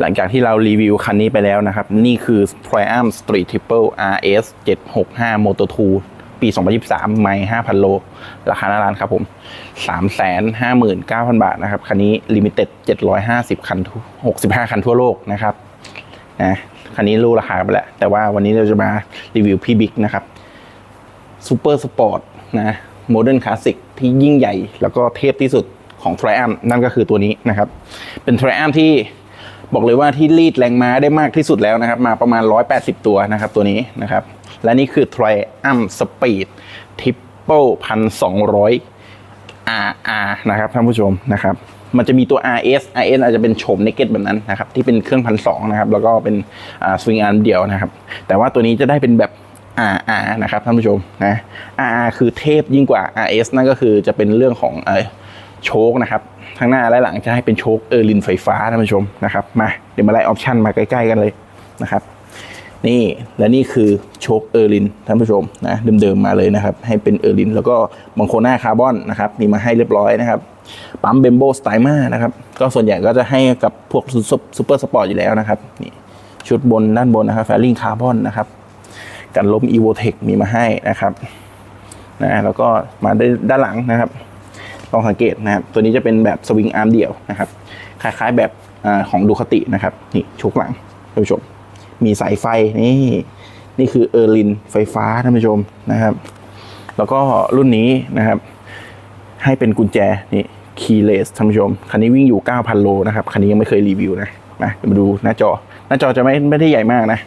หลังจากที่เรารีวิวคันนี้ไปแล้วนะครับ นี่คือ Triumph Street Triple RS 765 Moto 2 ปี 2023 ไม่5,000 โล ราคาหน้าร้านครับผม 359,000 บาทนะครับ คันนี้ Limited 750 คัน 65 คันทั่วโลกนะครับนะคันนี้รู้ราคาไปแล้ว แต่ว่าวันนี้เราจะมารีวิวพี่บิ๊กนะครับซูเปอร์สปอร์ตนะโมเดิร์นคลาสสิกที่ยิ่งใหญ่ แล้วก็เทพที่สุดของ Triumph นั่นก็คือตัวนี้นะครับ เป็น Triumph ที่ บอกเลยว่าที่รีดแรงม้าได้มากที่สุดแล้วนะครับ มาประมาณ 180 ตัวนะครับ ตัวนี้นะครับ และนี่คือ Triumph Speed Triple 1,200 RR นะครับท่านผู้ชมนะครับ มันจะมีตัว RS RS อาจจะเป็นโฉม naked แบบนั้นนะครับ ที่เป็นเครื่องพันสองนะครับ แล้วก็เป็นสวิงอาร์มเดียวนะครับ แต่ว่าตัวนี้จะได้เป็นแบบ RR นะครับท่านผู้ชมนะ RR คือเทพยิ่งกว่า RS นั่นก็คือจะเป็นเรื่องของ โชคนะครับข้งหน้าและหลังจะให้เป็นโชคเออร์ลินไฟฟ้าท่านผู้ชมนะครับมาเดี๋ยวมาไล่ออปชันมาใกล้ๆกันเลยนะครับ นี่และนี่คือโชคเออร์ลินท่านผู้ชมนะเดิมๆมาเลยนะครับให้เป็นเออร์ลินแล้วก็บังโคน่าคาร์บอนนะครับมีมาให้เรียบร้อยนะครับปั๊มเบมโบสไตมานะครับก็ส่วนใหญ่ก็จะให้กับพวกซูเปอร์สปอร์ตอยู่แล้วนะครับนี่ชุดบนด้านบนนะครับแฟลิงคาร์บอนนะครับกันล้ม e v o t e c มีมาให้นะครับนะแล้วก็มาด้านหลังนะครับ ลองสังเกตนะครับ ตัวนี้จะเป็นแบบสวิงอาร์มเดี่ยวนะครับ คล้ายๆแบบอของดูคตินะครับ นี่ชุกหลังท่านผู้ชม มีสายไฟนี่นี่คือเออร์ลินไฟฟ้าท่านผู้ชมนะครับ แล้วก็รุ่นนี้นะครับ ให้เป็นกุญแจนี่คีเลสท่านผู้ชม คันนี้วิ่งอยู่ 9,000 โลนะครับ คันนี้ยังไม่เคยรีวิวนะมามาดูหน้าจอ หน้าจอจะไม่ไม่ได้ใหญ่มากนะ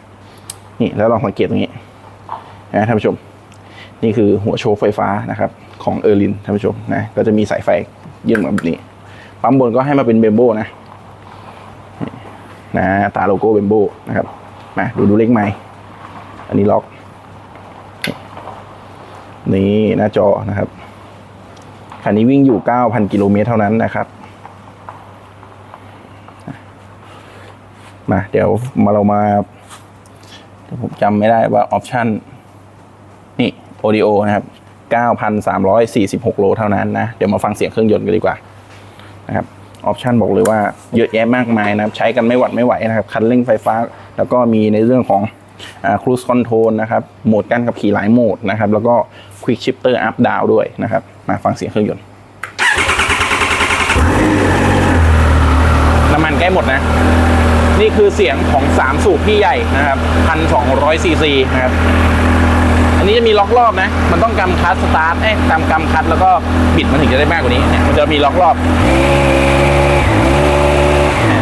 นี่แล้วลองสังเกตตรงนี้นะท่านผู้ชม นี่คือหัวโชว์ไฟฟ้านะครับของเออร์ลินท่านผู้ชมนะก็จะมีสายไฟยื่นมาแบบนี้ปั๊มบนก็ให้มาเป็นเบมโบนะนะตาโลโก้เบมโบนะครับมาดูดูเลขไม้อันนี้ล็อก นี่หน้าจอนะครับคันนี้วิ่งอยู่ 9,000 กิโลเมตรเท่านั้นนะครับ มาเดี๋ยวมาเรามาผมจำไม่ได้ว่าออปชันนี่ โอดิโอนะครับ 9,346 โลเท่านั้นนะ เดี๋ยวมาฟังเสียงเครื่องยนต์กันดีกว่านะครับออปชันบอกเลยว่าเยอะแยะมากมายนะครับ ใช้กันไม่หวัดไม่ไหวนะครับ คันเร่งไฟฟ้า แล้วก็มีในเรื่องของครู i คอนโทรลนะครับ โหมดการขับขี่หลายโหมดนะครับ แล้วก็ Quick Shifter Up Down ด้วยนะครับ มาฟังเสียงเครื่องยนต์ น้ำมันใกล้หมดนะ นี่คือเสียงของ 3 สูบพี่ใหญ่นะครับ 1,200ซีซีนะครับ อันนี้จะมีล็อกรอบนะ มันต้องกำคัสสตาร์ทเอ้ยกำกำคัสแล้วก็บิดมันถึงจะได้มากกว่านี้เนี่ยมันจะมีล็อกรอบ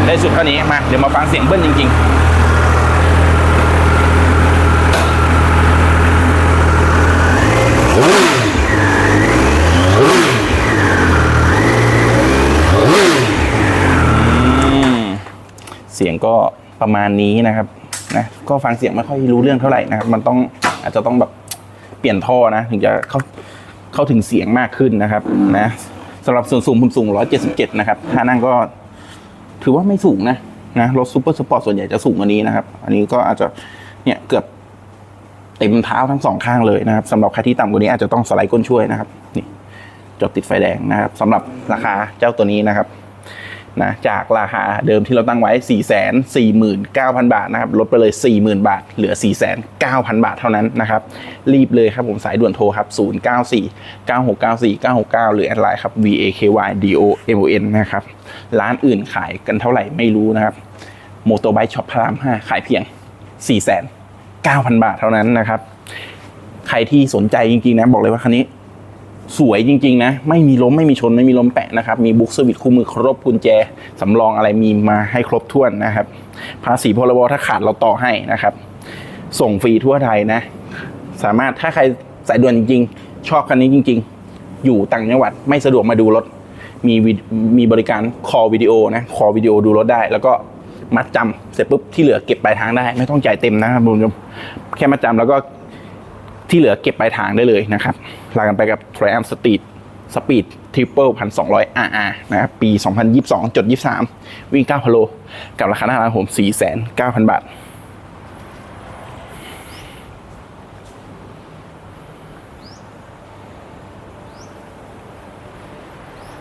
ได้สุดเท่านี้มาเดี๋ยวมาฟังเสียงเบิ้ลจริง ๆเสียงก็ประมาณนี้นะครับนะก็ฟังเสียงไม่ค่อยรู้เรื่องเท่าไหร่นะครับ มันต้องอาจจะต้องแบบ เปลี่ยนท่อนะ ถึงจะเข้าเข้าถึงเสียงมากขึ้นนะครับนะสำหรับส่วนสูงผมสูง 177 นะครับถ้านั่งก็ถือว่าไม่สูงนะนะรถซูเปอร์สปอร์ตส่วนใหญ่จะสูงกว่านี้นะครับ อันนี้ก็อาจจะเนี่ยเกือบเต็มเท้าทั้งสองข้างเลยนะครับสำหรับใครที่ต่ำกว่านี้อาจจะต้องสไลด์ก้นช่วยนะครับ นี่จอดติดไฟแดงนะครับสำหรับราคาเจ้าตัวนี้นะครับ นะจากราคาเดิมที่เราตั้งไว้ 4 4 9 0 0 0 บาทนะครับลดไปเลย 40,000 บาท เหลือ4 9 0 0 0 บาทเท่านั้นนะครับรีบเลยครับผมสายด่วนโทรครับ 094 9694 969 หรือแอดไลน์ครับ VAKY DOMON นะครับร้านอื่นขายกันเท่าไหร่ไม่รู้นะครับโมโตไบค์ช็อปพระราม 5 ขายเพียง 4 9 0 0 0 บาทเท่านั้นนะครับ ใครที่สนใจจริงๆนะ บอกเลยว่าคันนี้ สวยจริง ๆ นะ ไม่มีล้มไม่มีชนไม่มีล้มแปะนะครับ มีบุ๊กเซอร์วิสคู่มือครบกุญแจ สำรองอะไรมีมาให้ครบถ้วนนะครับ ภาษีพรบถ้าขาดเราต่อให้นะครับ ส่งฟรีทั่วไทยนะ สามารถถ้าใครสายด่วนจริง ๆ ชอบคันนี้จริง ๆ อยู่ต่างจังหวัดไม่สะดวกมาดูรถมีวิดมีบริการคอวิดีโอนะคอวิดีโอดูรถได้ แล้วก็มัดจำเสร็จปุ๊บที่เหลือเก็บปลายทางได้ ไม่ต้องจ่ายเต็มนะครับคุณผู้ชมแค่มัดจำแล้วก็ ที่เหลือเก็บปลายทางได้เลยนะครับลากันไปกับ Triumph Street Speed Triple 1,200 RR นะครับ ปี 2022จด23 วิ่ง9พโล กับราคาหน้าร้านผม 4,9,000 บาท